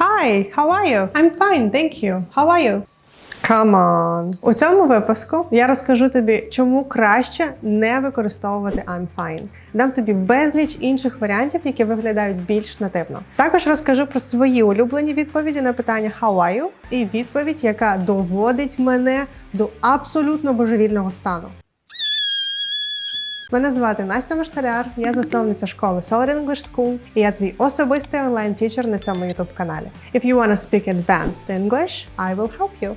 Hi, how are you? I'm fine, thank you. How are you? Come on. У цьому випуску я розкажу тобі, чому краще не використовувати I'm fine. Дам тобі безліч інших варіантів, які виглядають більш нативно. Також розкажу про свої улюблені відповіді на питання How are you? і відповідь, яка доводить мене до абсолютно божевільного стану. Мене звати Настя Машталяр, я засновниця школи Solar English School, і я твій особистий онлайн-тічер на цьому youtube каналі. If you wanna speak advanced English, I will help you.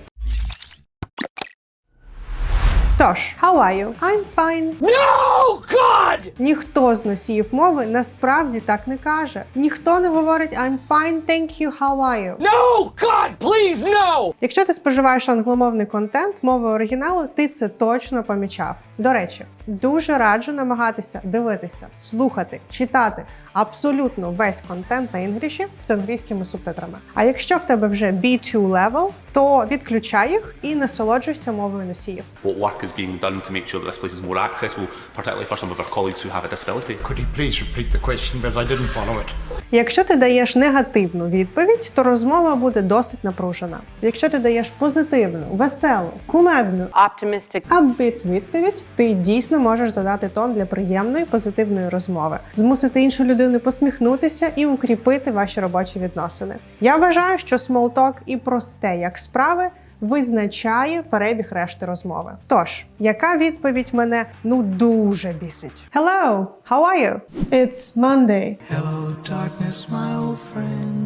Тож, how are you? I'm fine. No, God! Ніхто з носіїв мови насправді так не каже. Ніхто не говорить I'm fine, thank you, how are you? No, God, please, no! Якщо ти споживаєш англомовний контент мови оригіналу, ти це точно помічав. До речі, дуже раджу намагатися дивитися, слухати, читати абсолютно весь контент на інгріші з англійськими субтитрами. А якщо в тебе вже B2 level, то відключай їх і насолоджуйся мовою носіїв. what work is being done to make sure that this place is more accessible, particularly for some of our colleagues who have a disability. Could you please repeat the question because I didn't follow it? Якщо ти даєш негативну відповідь, то розмова буде досить напружена. Якщо ти даєш позитивну, веселу, кумедну, optimistic Upbeat відповідь, ти дійсно можеш задати тон для приємної позитивної розмови, змусити іншу людину посміхнутися і укріпити ваші робочі відносини. Я вважаю, що смолток і просте як справи визначає перебіг решти розмови. Тож, яка відповідь мене ну дуже бісить? Hello, how are you? It's Monday. Hello, darkness, my old friend.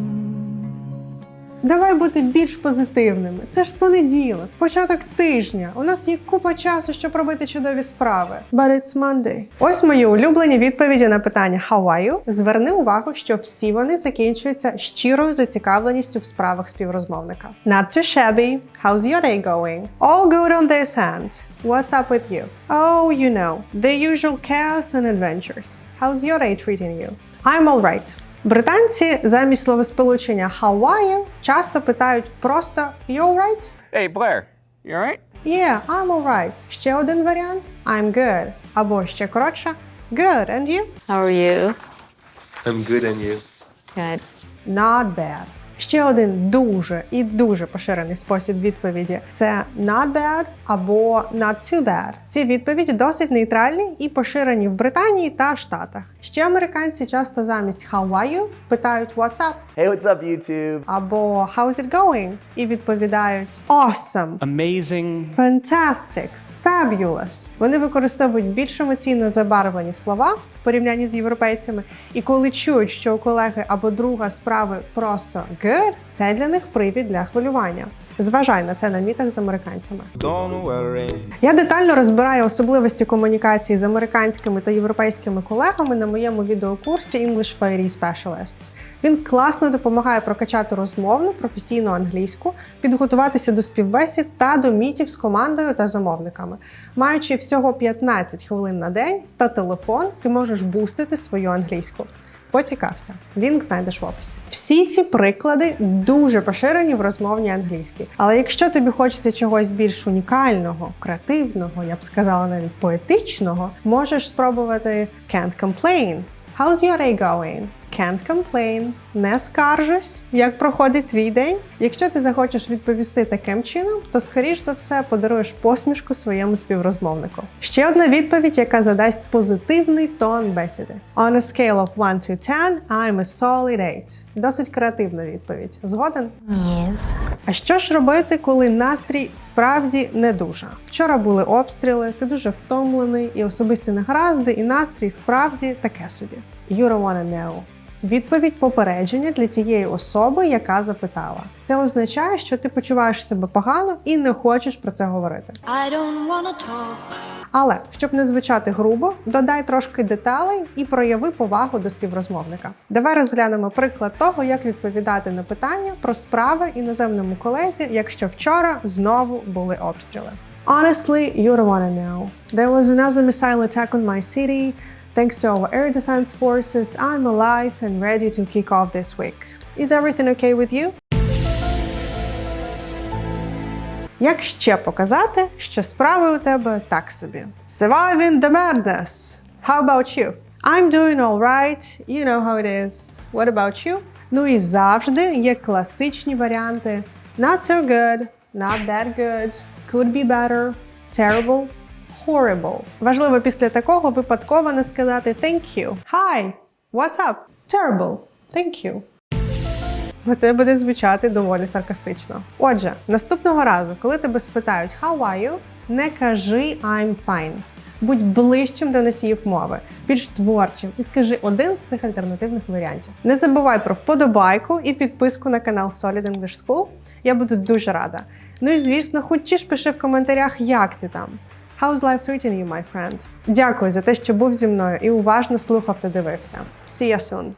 Давай бути більш позитивними. Це ж понеділок, початок тижня. У нас є купа часу, щоб робити чудові справи. But it's Monday. Ось мої улюблені відповіді на питання How are you? Зверни увагу, що всі вони закінчуються щирою зацікавленістю в справах співрозмовника. Not too shabby. How's your day going? All good on this end. What's up with you? Oh, you know, the usual chaos and adventures. How's your day treating you? I'm alright. Британці замість словосполучення How are you часто питають просто You alright? Hey, Blair, you alright? Yeah, I'm alright. Ще один варіант I'm good. Або ще коротше Good, and you? how are you I'm good and you. good Not bad. Ще один дуже і дуже поширений спосіб відповіді це not bad або not too bad. Ці відповіді досить нейтральні і поширені в Британії та Штатах. Ще американці часто замість how are you питають what's up Hey, what's up, YouTube? або how's it going і відповідають awesome, Amazing. fantastic, fabulous. Вони використовують більш емоційно забарвлені слова в порівнянні з європейцями. І коли чують, що у колеги або друга справи просто good, це для них привід для хвилювання. Зважай на це на мітах з американцями. Don't worry. Я детально розбираю особливості комунікації з американськими та європейськими колегами на моєму відеокурсі English Fairy Specialists. Він класно допомагає прокачати розмовну професійну англійську, підготуватися до співбесід та до мітів з командою та замовниками. Маючи всього 15 хвилин на день та телефон, ти можеш бустити свою англійську. Поцікався, лінк знайдеш в описі. Всі ці приклади дуже поширені в розмовній англійській. Але якщо тобі хочеться чогось більш унікального, креативного, я б сказала навіть поетичного, можеш спробувати can't complain. How's your day going? Can't complain. Не скаржусь, як проходить твій день. Якщо ти захочеш відповісти таким чином, то скоріш за все подаруєш посмішку своєму співрозмовнику. Ще одна відповідь, яка задасть позитивний тон бесіди. On a scale of 1 to 10, I'm a solid 8. Досить креативна відповідь. Згоден? yes А що ж робити, коли настрій справді не дуже? Вчора були обстріли, ти дуже втомлений, і особисті негаразди, і настрій справді таке собі. You don't wanna know. Відповідь попередження для тієї особи, яка запитала. Це означає, що ти почуваєш себе погано і не хочеш про це говорити. I don't wanna talk. Але щоб не звучати грубо, додай трошки деталей і прояви повагу до співрозмовника. Давай розглянемо приклад того, як відповідати на питання про справи іноземному колезі, якщо вчора знову були обстріли. Honestly, you don't wanna know. There was another missile attack on my city. Thanks to our air defense forces, I'm alive and ready to kick off this week. Is everything okay with you? Як ще показати, що справи у тебе так собі? Surviving the madness. How about you? I'm doing all right. You know how it is. What about you? Ну і завжди є класичні варіанти not so good, not that good, could be better, terrible, horrible. Важливо після такого випадково не сказати thank you. Hi, what's up? Terrible. Thank you. Бо це буде звучати доволі саркастично. Отже, наступного разу, коли тебе спитають How are you? не кажи I'm fine. Будь ближчим до носіїв мови, більш творчим і скажи один з цих альтернативних варіантів. Не забувай про вподобайку і підписку на канал Solid English School. Я буду дуже рада. Ну і звісно, хочеш пиши в коментарях, як ти там. How's life treating you, my friend? Дякую за те, що був зі мною і уважно слухав та дивився. See you soon!